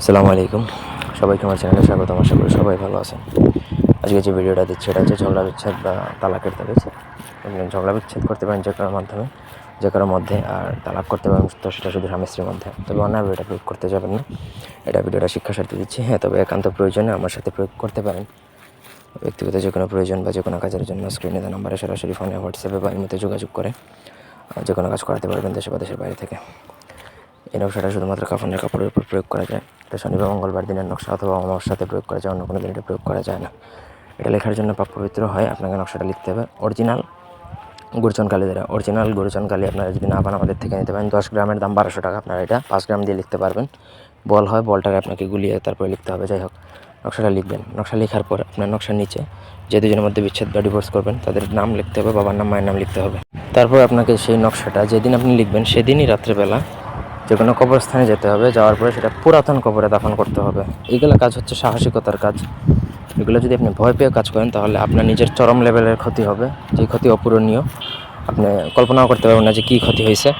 আসসালামু আলাইকুম। সবাইকে আমার চ্যানেলে স্বাগত। আশা করি সবাই ভালো আছেন। আজকে যে ভিডিওটা দিচ্ছে, এটা হচ্ছে ঝগড়া বিচ্ছেদ বা তালাকের তাবিজ। ঝগড়া বিচ্ছেদ করতে পারেন যে কারোর মাধ্যমে, যে কারোর মধ্যে, আর তালাক করতে পারেন তো সেটা শুধু স্বামী স্ত্রীর মধ্যে। তবে অন্যায় এটা প্রয়োগ করতে যাবেন না। এটা ভিডিওটা শিক্ষা স্বার্থে দিচ্ছি। হ্যাঁ তবে একান্ত প্রয়োজনে আমার সাথে প্রয়োগ করতে পারেন। ব্যক্তিগত যে কোনো প্রয়োজন বা যে কোনো কাজের জন্য স্ক্রিনে নাম্বারে সরাসরি ফোনে হোয়াটসঅ্যাপে বা এমনিতে যোগাযোগ করে যে কোনো কাজ করাতে পারবেন দেশে বা দেশের বাইরে থেকে। এই নকশাটা শুধুমাত্র কাফনের কাপড়ের উপর প্রয়োগ করা যায়। এটা শনিবার মঙ্গলবার দিনের নকশা অথবা অমাবস্যাতে প্রয়োগ করা যায়, অন্য কোনো দিন এটা প্রয়োগ করা যায় না। এটা লেখার জন্য পাপ পবিত্র হয়, আপনাকে নকশাটা লিখতে হবে। অরিজিনাল গুরুচন কালি দ্বারা অরিজিনাল গুরুচন কালি আপনারা যদি না পান আমাদের থেকে নিতে পারেন। দশ গ্রামের দাম বারোশো টাকা, আপনারা এটা পাঁচ গ্রাম দিয়ে লিখতে পারবেন। বল হয়, বলটাকে আপনাকে গুলিয়ে তারপরে লিখতে হবে। যাই হোক, নকশাটা লিখবেন। নকশা লেখার পর আপনার নকশার নিচে যে দুজনের মধ্যে বিচ্ছেদ বা ডিভোর্স করবেন, তাদের নাম লিখতে হবে, বাবার নাম, মায়ের নাম লিখতে হবে। তারপর আপনাকে সেই নকশাটা যেদিন আপনি লিখবেন, সেদিনই রাত্রেবেলা যে কোনো কবরস্থানে যেতে হবে, যাওয়ার পরে সেটা পুরাতন কবরে দাফন করতে হবে। এগুলো কাজ হচ্ছে সাহসিকতার কাজ। এগুলো যদি আপনি ভয় পেয়ে কাজ করেন, তাহলে আপনার নিজের চরম লেভেলের ক্ষতি হবে, যে ক্ষতি অপূরণীয়। আপনি কল্পনাও করতে পারবেন না যে কী ক্ষতি হয়েছে।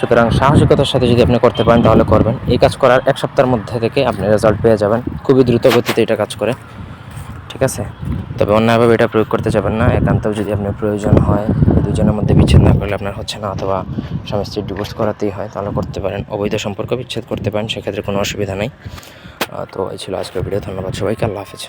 সুতরাং সাহসিকতার সাথে যদি আপনি করতে পারেন, তাহলে করবেন। এই কাজ করার এক সপ্তাহের মধ্যে থেকে আপনি রেজাল্ট পেয়ে যাবেন। খুবই দ্রুত গতিতে এটা কাজ করে। ঠিক আছে? তবে অন্যায়ভাবে এটা প্রয়োগ করতে যাবেন না। একান্তও যদি আপনার প্রয়োজন হয় দুজনের মধ্যে বিচ্ছেদ না করলে আপনার হচ্ছে না, অথবা স্বামী স্ত্রীর ডিভোর্স করাতেই হয়, তাহলে করতে পারেন। অবৈধ সম্পর্ক বিচ্ছেদ করতে পারেন, সেক্ষেত্রে কোনো অসুবিধা নেই। তো এই ছিল আজকের ভিডিও। ধন্যবাদ সবাইকে। আল্লাহ হাফেজ।